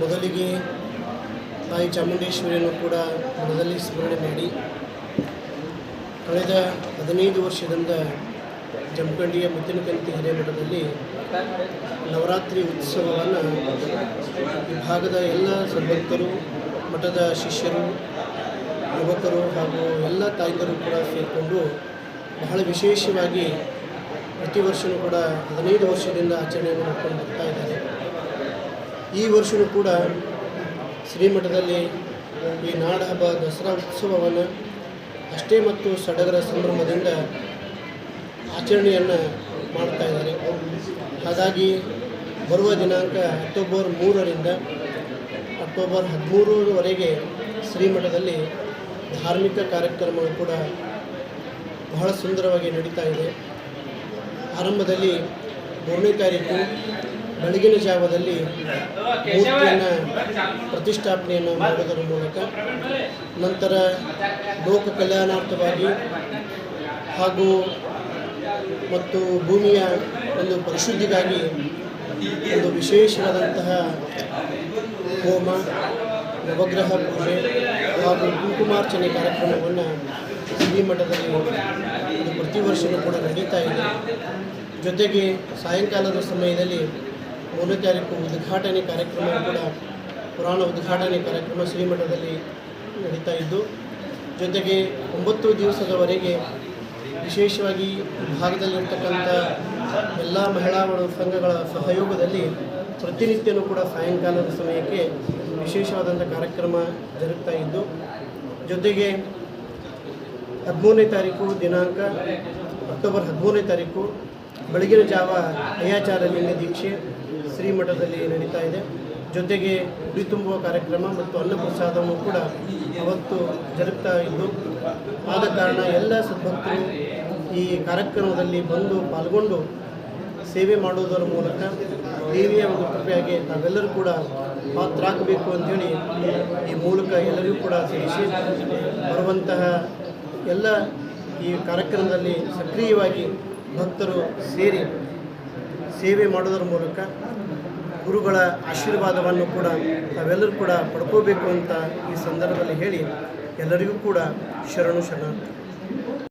ಮೊದಲಿಗೆ ತಾಯಿ ಚಾಮುಂಡೇಶ್ವರಿಯನ್ನು ಕೂಡ ಮನದಲ್ಲಿ ಸ್ಮರಣೆ ಮಾಡಿ ಕಳೆದ ಹದಿನೈದು ವರ್ಷದಿಂದ ಜಮಖಂಡಿಯ ಮುತ್ತಿನಕಂತಿ ಹಿರೇಮಠದಲ್ಲಿ ನವರಾತ್ರಿ ಉತ್ಸವವನ್ನು ಈ ಭಾಗದ ಎಲ್ಲ ಸದ್ಭಕ್ತರು ಮಠದ ಶಿಷ್ಯರು, ಯುವಕರು ಹಾಗೂ ಎಲ್ಲ ತಾಯಂದಿರು ಕೂಡ ಸೇರಿಕೊಂಡು ಬಹಳ ವಿಶೇಷವಾಗಿ ಪ್ರತಿ ವರ್ಷವೂ ಕೂಡ ಹದಿನೈದು ವರ್ಷದಿಂದ ಆಚರಣೆಯನ್ನು ಮಾಡ್ಕೊಂಡು ಬರ್ತಾ ಇದ್ದಾರೆ. ಈ ವರ್ಷವೂ ಕೂಡ ಶ್ರೀಮಠದಲ್ಲಿ ಈ ನಾಡ ಹಬ್ಬ ದಸರಾ ಉತ್ಸವವನ್ನು ಅಷ್ಟೇ ಮತ್ತು ಸಡಗರ ಸಂಭ್ರಮದಿಂದ ಆಚರಣೆಯನ್ನು ಮಾಡ್ತಾ ಇದ್ದಾರೆ. ಹಾಗಾಗಿ ಬರುವ ದಿನಾಂಕ ಅಕ್ಟೋಬರ್ ಮೂರರಿಂದ ಅಕ್ಟೋಬರ್ ಹದಿಮೂರರವರೆಗೆ ಶ್ರೀಮಠದಲ್ಲಿ ಧಾರ್ಮಿಕ ಕಾರ್ಯಕ್ರಮಗಳು ಕೂಡ ಬಹಳ ಸುಂದರವಾಗಿ ನಡೀತಾ ಇದೆ. ಆರಂಭದಲ್ಲಿ ಮೂರನೇ ತಾರೀಕು ಬೆಳಗಿನ ಜಾವದಲ್ಲಿ ಮೂರ್ತಿಯನ್ನು ಪ್ರತಿಷ್ಠಾಪನೆಯನ್ನು ಮಾಡುವುದರ ಮೂಲಕ ನಂತರ ಲೋಕ ಕಲ್ಯಾಣಾರ್ಥವಾಗಿ ಹಾಗೂ ಮತ್ತು ಭೂಮಿಯ ಒಂದು ಪರಿಶುದ್ಧಿಗಾಗಿ ಒಂದು ವಿಶೇಷವಾದಂತಹ ಹೋಮ, ನವಗ್ರಹ ಪೂಜೆ ಹಾಗೂ ಕುಂಕುಮಾರ್ಚನೆ ಕಾರ್ಯಕ್ರಮವನ್ನು ಶ್ರೀಮಠದಲ್ಲಿ ಮಠದಲ್ಲಿ ಪ್ರತಿ ವರ್ಷವೂ ಕೂಡ ನಡೀತಾ ಇದೆ. ಜೊತೆಗೆ ಸಾಯಂಕಾಲದ ಸಮಯದಲ್ಲಿ ಮೂರನೇ ಉದ್ಘಾಟನೆ ಕಾರ್ಯಕ್ರಮ ಕೂಡ ಪುರಾಣ ಉದ್ಘಾಟನೆ ಕಾರ್ಯಕ್ರಮ ಶ್ರೀಮಠದಲ್ಲಿ ನಡೀತಾ ಇದ್ದು, ಜೊತೆಗೆ ಒಂಬತ್ತು ದಿವಸದವರೆಗೆ ವಿಶೇಷವಾಗಿ ಭಾಗದಲ್ಲಿರ್ತಕ್ಕಂಥ ಎಲ್ಲ ಮಹಿಳಾ ಸಂಘಗಳ ಸಹಯೋಗದಲ್ಲಿ ಪ್ರತಿನಿತ್ಯನೂ ಕೂಡ ಸಾಯಂಕಾಲದ ಸಮಯಕ್ಕೆ ವಿಶೇಷವಾದಂಥ ಕಾರ್ಯಕ್ರಮ ಜರುಗ್ತಾ ಇದ್ದು, ಜೊತೆಗೆ ಹದಿಮೂರನೇ ತಾರೀಕು ದಿನಾಂಕ, ಅಕ್ಟೋಬರ್ ಹದಿಮೂರನೇ ತಾರೀಕು ಬೆಳಗಿನ ಜಾವ ಅಯ್ಯಾಚಾರ ಲಿಂಗ ದೀಕ್ಷೆ ಶ್ರೀಮಠದಲ್ಲಿ ನಡೀತಾ ಇದೆ. ಜೊತೆಗೆ ಉಡಿ ತುಂಬುವ ಕಾರ್ಯಕ್ರಮ ಮತ್ತು ಅನ್ನಪ್ರಸಾದವನ್ನು ಕೂಡ ಅವತ್ತು ಜರುಗ್ತಾ ಇದ್ದು, ಆದ ಕಾರಣ ಎಲ್ಲ ಸದ್ಭಕ್ತರು ಈ ಕಾರ್ಯಕ್ರಮದಲ್ಲಿ ಬಂದು ಪಾಲ್ಗೊಂಡು ಸೇವೆ ಮಾಡುವುದರ ಮೂಲಕ ದೇವಿಯ ಒಂದು ಕೃಪೆಯಾಗಿ ನಾವೆಲ್ಲರೂ ಕೂಡ ಪಾತ್ರಾಗಬೇಕು ಅಂತೇಳಿ ಈ ಮೂಲಕ ಎಲ್ಲರಿಗೂ ಕೂಡ ತಿಳಿಸಿ ಬರುವಂತಹ ಎಲ್ಲ ಈ ಕಾರ್ಯಕ್ರಮದಲ್ಲಿ ಸಕ್ರಿಯವಾಗಿ ಭಕ್ತರು ಸೇರಿ ಸೇವೆ ಮಾಡೋದರ ಮೂಲಕ ಗುರುಗಳ ಆಶೀರ್ವಾದವನ್ನು ಕೂಡ ತಾವೆಲ್ಲರೂ ಕೂಡ ಪಡ್ಕೋಬೇಕು ಅಂತ ಈ ಸಂದರ್ಭದಲ್ಲಿ ಹೇಳಿ ಎಲ್ಲರಿಗೂ ಕೂಡ ಶರಣು ಶರಣ.